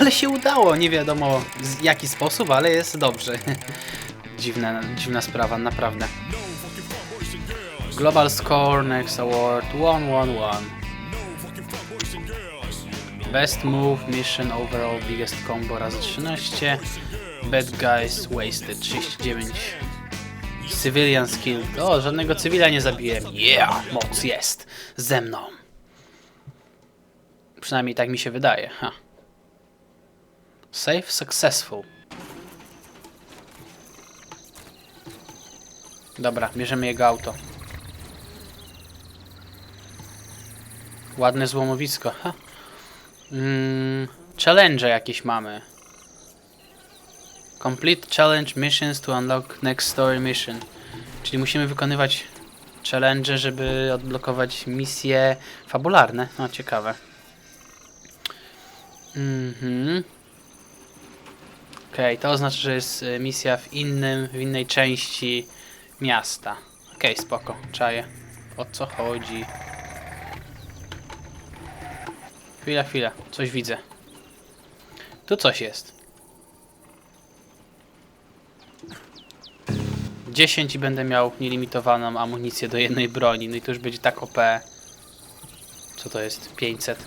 ale się udało, nie wiadomo w jaki sposób, ale jest dobrze. Dziwna, dziwna sprawa, naprawdę. Global Score, Next Award, 111. Best Move, Mission Overall, Biggest Combo razy 13. Bad Guys, Wasted 39. Civilian Skill. O, żadnego cywila nie zabiłem. Yeah, moc jest ze mną. Przynajmniej tak mi się wydaje. Ha. Save successful. Dobra, bierzemy jego auto. Ładne złomowisko. Ha. Mm, challenge jakieś mamy. Complete challenge missions to unlock next story mission. Czyli musimy wykonywać challenge, żeby odblokować misje fabularne. No, ciekawe. Mhm. Okej, to oznacza, że jest y, misja w innym, w innej części miasta. Okej, spoko, czaję. O co chodzi? Chwila, chwila, coś widzę. Tu coś jest. 10 i będę miał nielimitowaną amunicję do jednej broni. No i to już będzie tak OP. Co to jest? 500.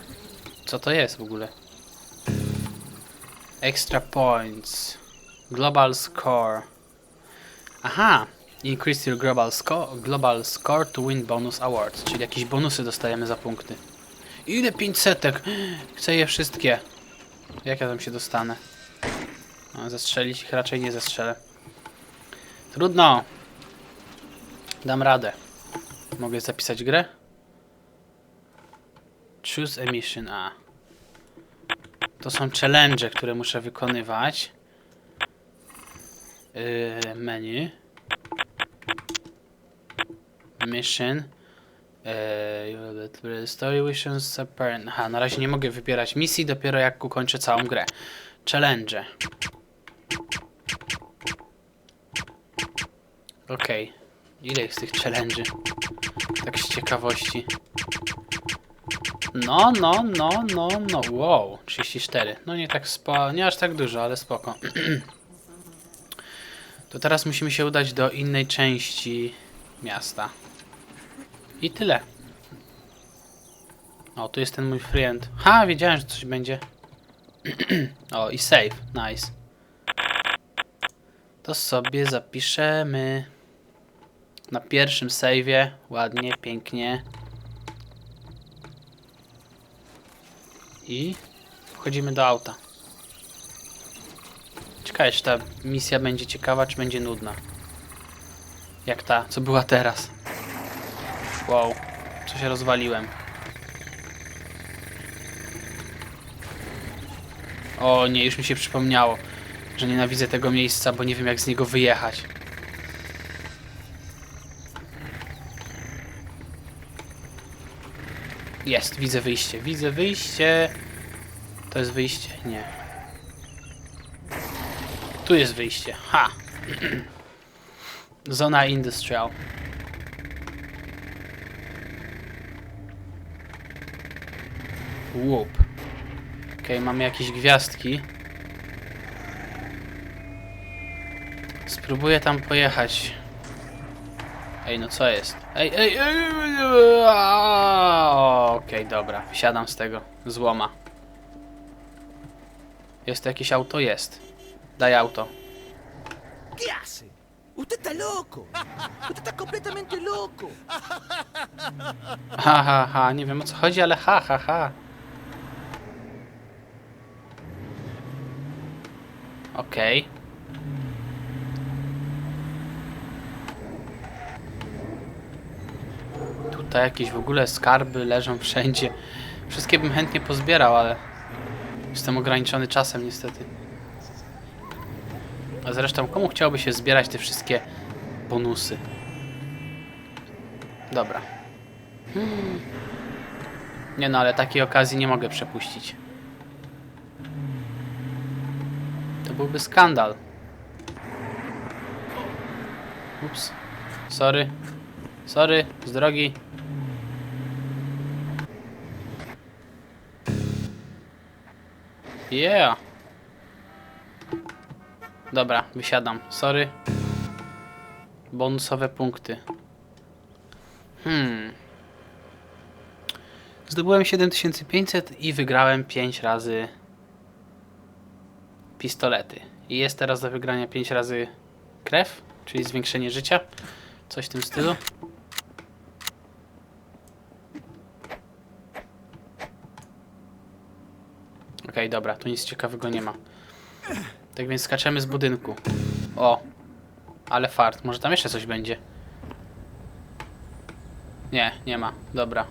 Co to jest w ogóle? Extra points. Global score. Aha! Increase your global score, global score to win bonus awards. Czyli jakieś bonusy dostajemy za punkty. Ile 500? Chcę je wszystkie. Jak ja tam się dostanę? No, zastrzelić ich raczej nie zastrzelę. Trudno. Dam radę. Mogę zapisać grę? Choose a mission. A. To są challenge, które muszę wykonywać. Yy, menu. Mission. Yy, story missions apparent. Aha, na razie nie mogę wybierać misji, dopiero jak ukończę całą grę. Challenge. Okej. Ile jest tych challenge? Tak z ciekawości. No, no, no, no, no. Wow, 34. No nie tak spo... nie aż tak dużo, ale spoko. to teraz musimy się udać do innej części miasta. I tyle. O, tu jest ten mój friend. Ha, wiedziałem, że coś będzie. o, i save. Nice. To sobie zapiszemy. Na pierwszym save'ie. Ładnie, pięknie. I wchodzimy do auta. Ciekawe, czy ta misja będzie ciekawa, czy będzie nudna. Jak ta, co była teraz. Wow, co się rozwaliłem. O nie, już mi się przypomniało, że nienawidzę tego miejsca, bo nie wiem jak z niego wyjechać. Jest, widzę wyjście, widzę wyjście. To jest wyjście? Nie. Tu jest wyjście. Ha! Zona industrial. Łup. Okej, mamy jakieś gwiazdki. Spróbuję tam pojechać. Ej, no co jest? Ej, ej, ej, ej! Okej, dobra. Wsiadam z tego złoma. Jest to jakieś auto? Jest. Daj auto. ¿Qué hace? Usted está loco. Usted está completamente loco. Ha, ha, ha. Nie wiem o co chodzi, ale ha, ha, ha. Okej. Tutaj jakieś w ogóle skarby leżą wszędzie. Wszystkie bym chętnie pozbierał, ale jestem ograniczony czasem niestety. A zresztą komu chciałoby się zbierać te wszystkie bonusy? Dobra. Hmm. Nie no, ale takiej okazji nie mogę przepuścić. To byłby skandal. Ups. Sorry. Sorry, z drogi. Yeah. Dobra, wysiadam. Sorry. Bonusowe punkty. Hmm. Zdobyłem 7500 i wygrałem 5 razy pistolety. I jest teraz do wygrania 5 razy krew, czyli zwiększenie życia. Coś w tym stylu. Okej, dobra, tu nic ciekawego nie ma. Tak więc skaczemy z budynku. O! Ale fart, może tam jeszcze coś będzie. Nie, nie ma. Dobra.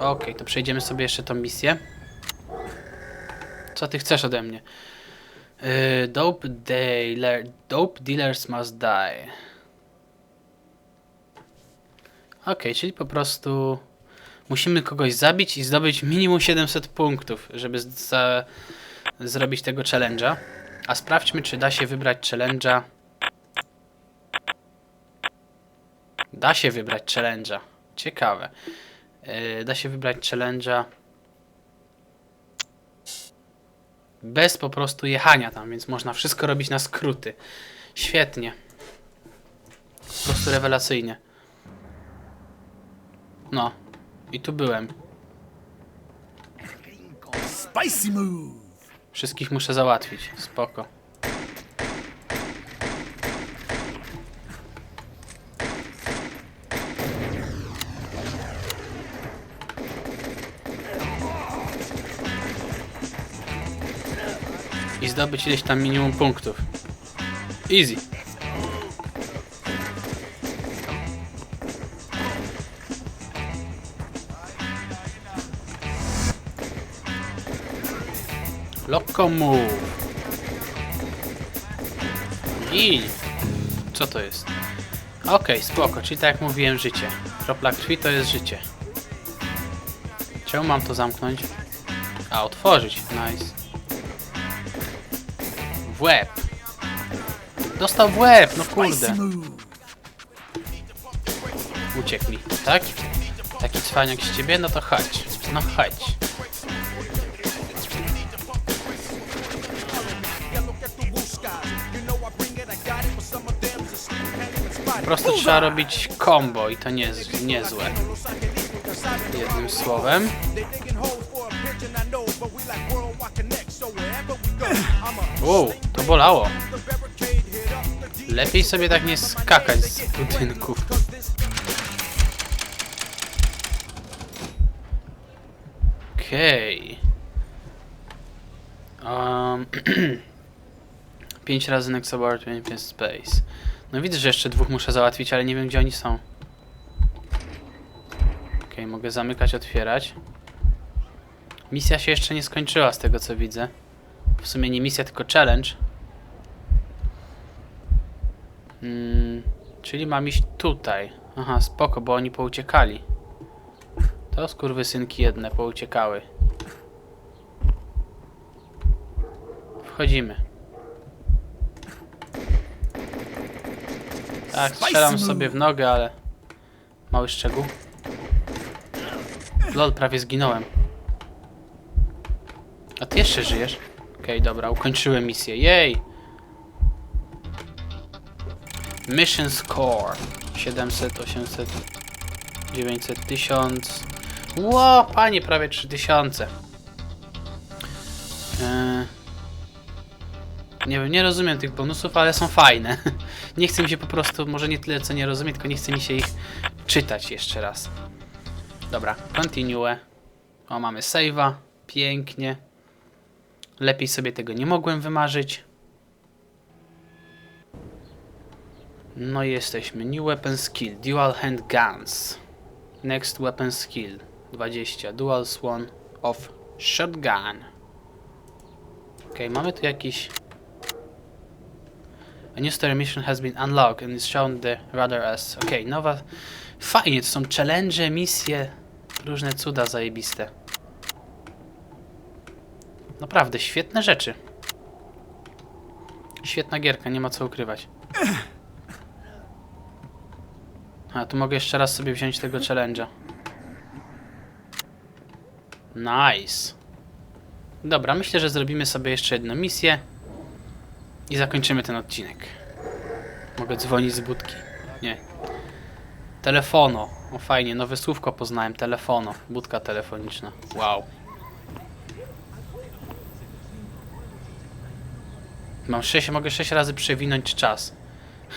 Okej, to przejdziemy sobie jeszcze tą misję. Co ty chcesz ode mnie? Yy, dope, dealer, dope dealers must die. Okej, czyli po prostu musimy kogoś zabić i zdobyć minimum 700 punktów, żeby zrobić tego challenge'a. A sprawdźmy, czy da się wybrać challenge'a. Da się wybrać challenge'a. Ciekawe. Yy, da się wybrać challenge'a bez po prostu jechania tam, więc można wszystko robić na skróty. Świetnie. Po prostu rewelacyjnie. No. I tu byłem. Spicy move. Wszystkich muszę załatwić. Spoko. I zdobyć ileś tam minimum punktów. Easy. Move. I co to jest? Okej, spoko, czyli tak jak mówiłem, życie. Kropla krwi to jest życie. Czemu mam to zamknąć? A, otworzyć. Nice. W łeb. Dostał w łeb, no kurde. Uciekł mi, tak? Taki cwaniak z ciebie? No to chodź. No chodź. Prostu trzeba robić combo i to nie, niezłe. Jednym słowem. Wow, to bolało. Lepiej sobie tak nie skakać z budynków. Okej. Um, 5 razy next award, 5 space. No widzę, że jeszcze dwóch muszę załatwić, ale nie wiem gdzie oni są. Okej, mogę zamykać, otwierać. Misja się jeszcze nie skończyła z tego co widzę. W sumie nie misja, tylko challenge. Mm, czyli mam iść tutaj. Aha, spoko, bo oni pouciekali. To skurwysynki jedne pouciekały. Wchodzimy. Tak, strzelam sobie w nogę, ale... Mały szczegół. Lol, prawie zginąłem. A ty jeszcze żyjesz? Okej, dobra, ukończyłem misję. Jej! Mission score 700, 800, 900, 1000. Ło, panie, prawie 3000. Eee, nie wiem, nie rozumiem tych bonusów, ale są fajne. Nie chce mi się po prostu, może nie tyle co nie rozumiem, tylko nie chce mi się ich czytać jeszcze raz. Dobra, continue. O, mamy save'a. Pięknie. Lepiej sobie tego nie mogłem wymarzyć. No i jesteśmy. New weapon skill. Dual hand guns. Next weapon skill. 20. Dual swan of shotgun. Ok, mamy tu jakiś... A new story mission has been unlocked and is shown the radar as... Ok, nowa... Fajnie, to są challenge, misje, różne cuda zajebiste. Naprawdę, świetne rzeczy. Świetna gierka, nie ma co ukrywać. A, tu mogę jeszcze raz sobie wziąć tego challenge'a. Nice. Dobra, myślę, że zrobimy sobie jeszcze jedną misję i zakończymy ten odcinek. Mogę dzwonić z budki. Nie. Telefono. O fajnie, nowe słówko poznałem. Telefono. Budka telefoniczna. Wow. Mam 6, mogę 6 razy przewinąć czas.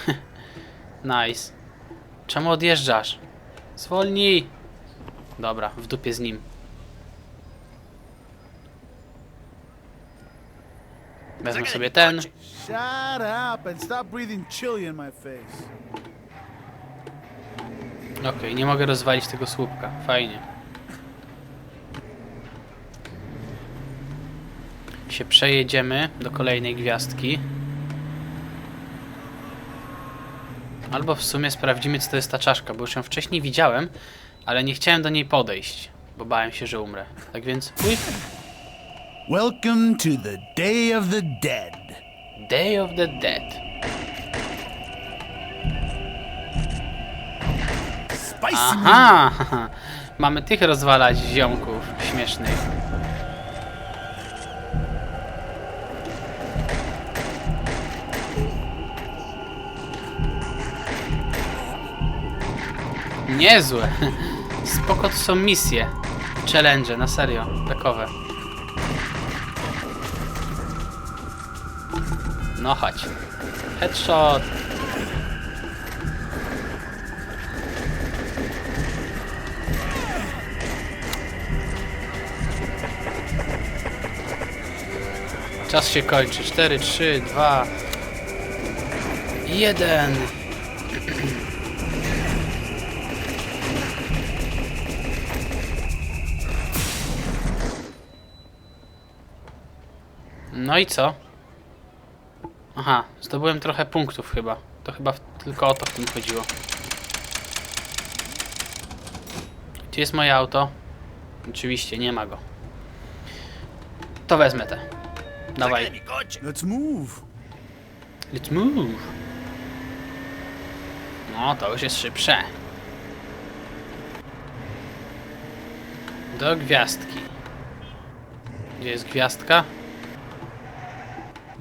nice. Czemu odjeżdżasz? Zwolnij! Dobra, w dupie z nim. Wezmę sobie ten. Shut up and stop breathing chili in my face. Okej, nie mogę rozwalić tego słupka. Fajnie. Się przejedziemy do kolejnej gwiazdki. Albo w sumie sprawdzimy, co to jest ta czaszka, bo już ją wcześniej widziałem, ale nie chciałem do niej podejść, bo bałem się, że umrę. Tak więc, uj, Welcome to the Day of the Dead. Day of the Dead. Spicy Aha! Mamy tych rozwalać ziomków śmiesznych. Niezłe. Spoko to są misje. Challenge, na serio. Takowe. No chodź. Headshot. Czas się kończy. 4, 3, 2, 1. No i co? Aha, zdobyłem trochę punktów chyba. To chyba w, tylko o to w tym chodziło. Gdzie jest moje auto? Oczywiście, nie ma go. To wezmę te. Dawaj. Let's move. Let's move. No, to już jest szybsze. Do gwiazdki. Gdzie jest gwiazdka?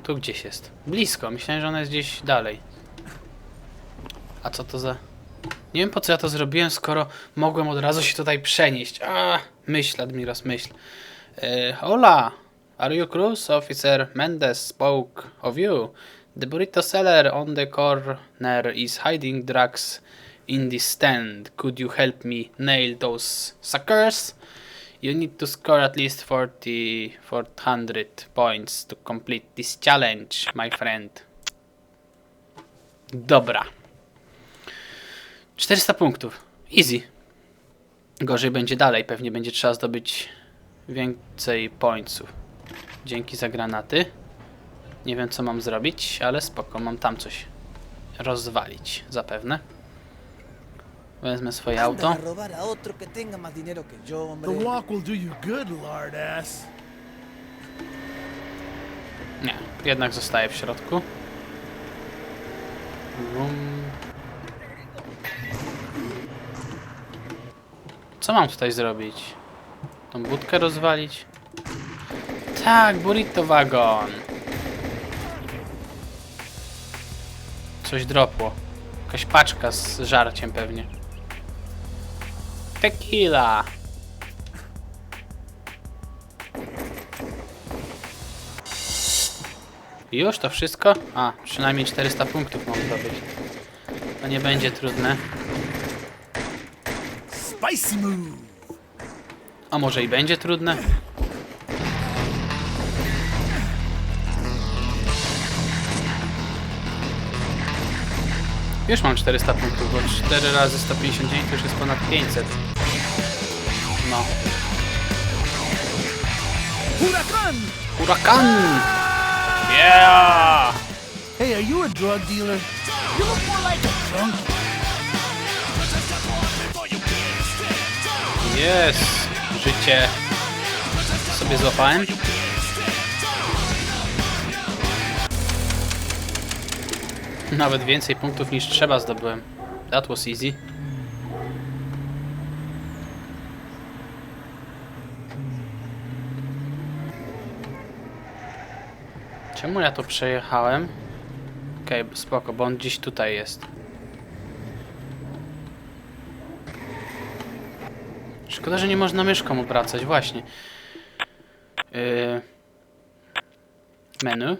Tu gdzieś jest. Blisko. Myślałem, że ona jest gdzieś dalej. A co to za... Nie wiem po co ja to zrobiłem, skoro mogłem od razu się tutaj przenieść. A, myśl, Admiros, myśl. E, hola! Are you Cruz? Officer Mendez spoke of you. The burrito seller on the corner is hiding drugs in this stand. Could you help me nail those suckers? You need to score at least 40, 400 points to complete this challenge, my friend. Dobra. 400 punktów. Easy. Gorzej będzie dalej. Pewnie będzie trzeba zdobyć więcej pointsów. Dzięki za granaty. Nie wiem co mam zrobić, ale spoko, mam tam coś rozwalić, zapewne. Wezmę swoje auto. Nie, jednak zostaję w środku. Co mam tutaj zrobić? Tą budkę rozwalić? Tak, burrito wagon. Coś dropło. Jakaś paczka z żarciem pewnie. Tequila. Już to wszystko? A, przynajmniej 400 punktów mam zdobyć. To nie będzie trudne. Spicy move. A może i będzie trudne? Już mam 400 punktów, bo 4 razy 159 to już jest ponad 500. No. Huracan! Hurakan! Yeah! Hey, are you a drug dealer? You look more like a junkie. Jest! Życie sobie złapałem. Nawet więcej punktów niż trzeba zdobyłem. That was easy. Czemu ja to przejechałem? Okej, spoko, bo on gdzieś tutaj jest. Szkoda, że nie można myszką obracać, właśnie. Yy, menu,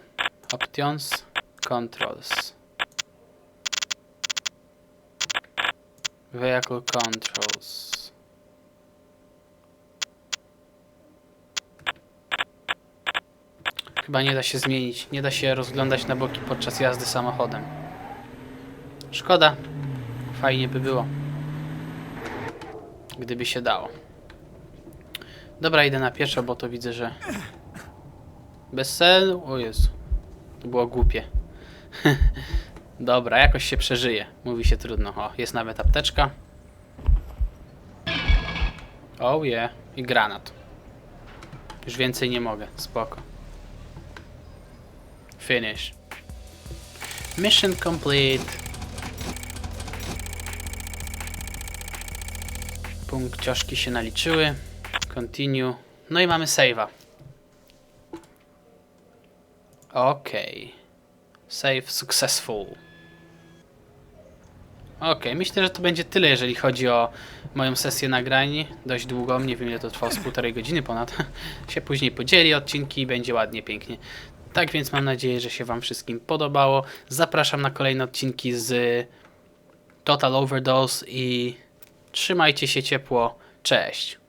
options, controls. Vehicle controls. Chyba nie da się zmienić. Nie da się rozglądać na boki podczas jazdy samochodem. Szkoda. Fajnie by było. Gdyby się dało. Dobra, idę na pieszo, bo to widzę, że... Bez sensu. O Jezu. To było głupie. Dobra, jakoś się przeżyje. Mówi się trudno. O, jest nawet apteczka. Oh yeah. I granat. Już więcej nie mogę. Spoko. Finish. Mission complete. Punkcioszki się naliczyły. Continue. No i mamy save'a. Okej. Save successful. Okej, myślę, że to będzie tyle, jeżeli chodzi o moją sesję nagrań. Dość długo, nie wiem ile to trwało, z półtorej godziny ponad. się później podzieli odcinki i będzie ładnie, pięknie. Tak więc mam nadzieję, że się Wam wszystkim podobało. Zapraszam na kolejne odcinki z Total Overdose i trzymajcie się ciepło. Cześć.